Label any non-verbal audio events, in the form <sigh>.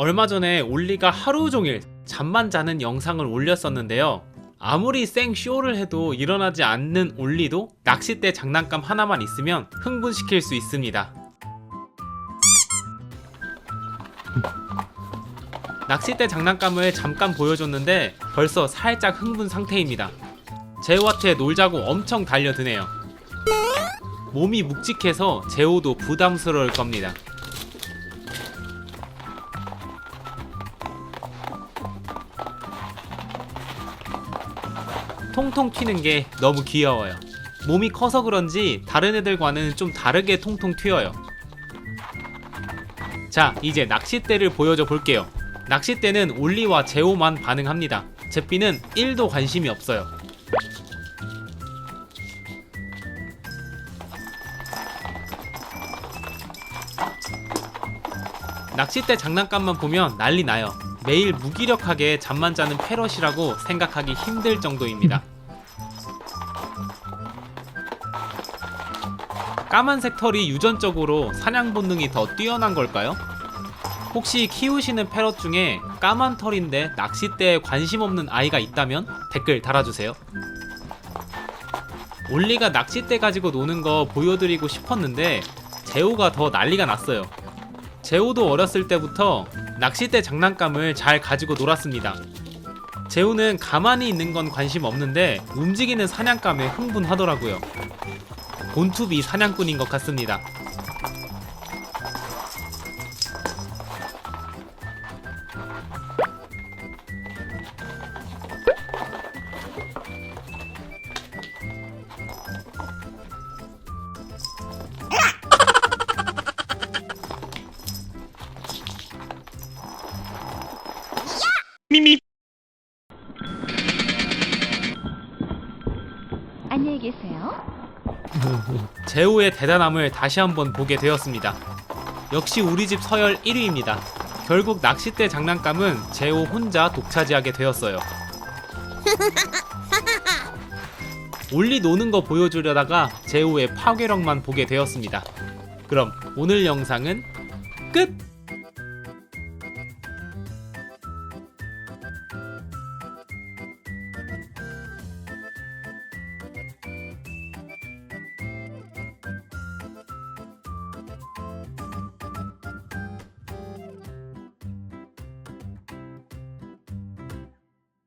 얼마 전에 올리가 하루 종일 잠만 자는 영상을 올렸었는데요. 아무리 생 쇼를 해도 일어나지 않는 올리도 낚싯대 장난감 하나만 있으면 흥분시킬 수 있습니다. 낚싯대 장난감을 잠깐 보여줬는데 벌써 살짝 흥분 상태입니다. 제오한테 놀자고 엄청 달려드네요. 몸이 묵직해서 제오도 부담스러울 겁니다. 통통 튀는 게 너무 귀여워요. 몸이 커서 그런지 다른 애들과는 좀 다르게 통통 튀어요. 자, 이제 낚싯대를 보여줘 볼게요. 낚싯대는 올리와 제오만 반응합니다. 제삐는 1도 관심이 없어요. 낚싯대 장난감만 보면 난리 나요. 매일 무기력하게 잠만 자는 패럿이라고 생각하기 힘들 정도입니다. 까만색 털이 유전적으로 사냥 본능이 더 뛰어난 걸까요? 혹시 키우시는 패럿 중에 까만 털인데 낚싯대에 관심 없는 아이가 있다면 댓글 달아주세요. 올리가 낚싯대 가지고 노는 거 보여드리고 싶었는데 제오가 더 난리가 났어요. 제오도 어렸을 때부터 낚싯대 장난감을 잘 가지고 놀았습니다. 제오는 가만히 있는 건 관심 없는데 움직이는 사냥감에 흥분하더라고요. 본투비 사냥꾼인 것 같습니다. 안녕히 계세요. 제오의 대단함을 다시 한번 보게 되었습니다. 역시 우리 집 서열 1위입니다. 결국 낚싯대 장난감은 제오 혼자 독차지하게 되었어요. <laughs> 올리 노는 거 보여주려다가 제오의 파괴력만 보게 되었습니다. 그럼 오늘 영상은 끝!